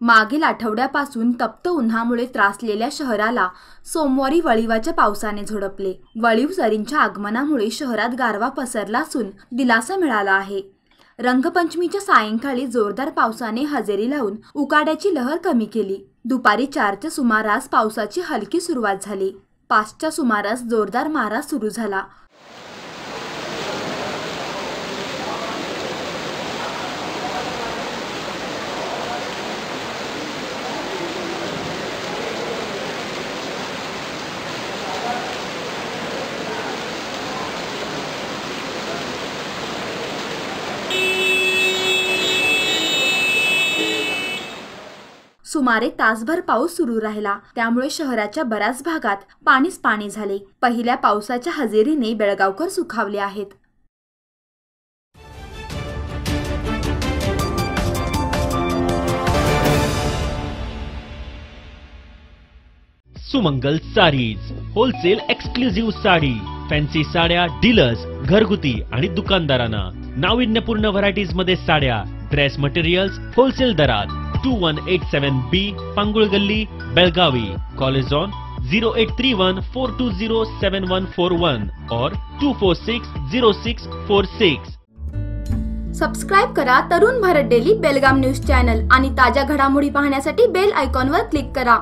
मागील आठवड्यापासून तप्त उन्हामुळे त्रासलेल्या शहराला सोमवारी वळिवाच्या पावसाने झोडपले. वळीव सरींच्या आगमनामुळे शहरात गारवा पसरला असून दिलासा मिळाला आहे. रंगपंचमीच्या सायंकाळी जोरदार पावसाने हजेरी लावून उकाड्याची लहर कमी केली. दुपारी चारच्या सुमारास पावसाची हलकी सुरुवात झाली. पाचच्या सुमारास जोरदार मारा सुरू झाला. सुमारे तासभर पाऊस सुरू राहिला. त्यामुळे शहराच्या बऱ्याच भागात पाणीच पाणी झाले. पहिल्या पावसाच्या हजेरीने बेळगावकर सुखावले आहेत. Sumangal sarees wholesale exclusive sari fancy साड्या डीलर्स घरगुती आणि दुकानदारांना नाविन्यपूर्ण व्हरायटीजमध्ये साड्या ड्रेस मटेरियल्स होलसेल दरात. Two one eight seven B Pangul Galli Belagavi college on zero eight three one four two zero seven one four one और two four six zero six four six subscribe करा Tarun Bharat daily Belgaum news channel आणि ताज्या घडामोडी पाहण्यासाठी bell आयकॉनवर click करा.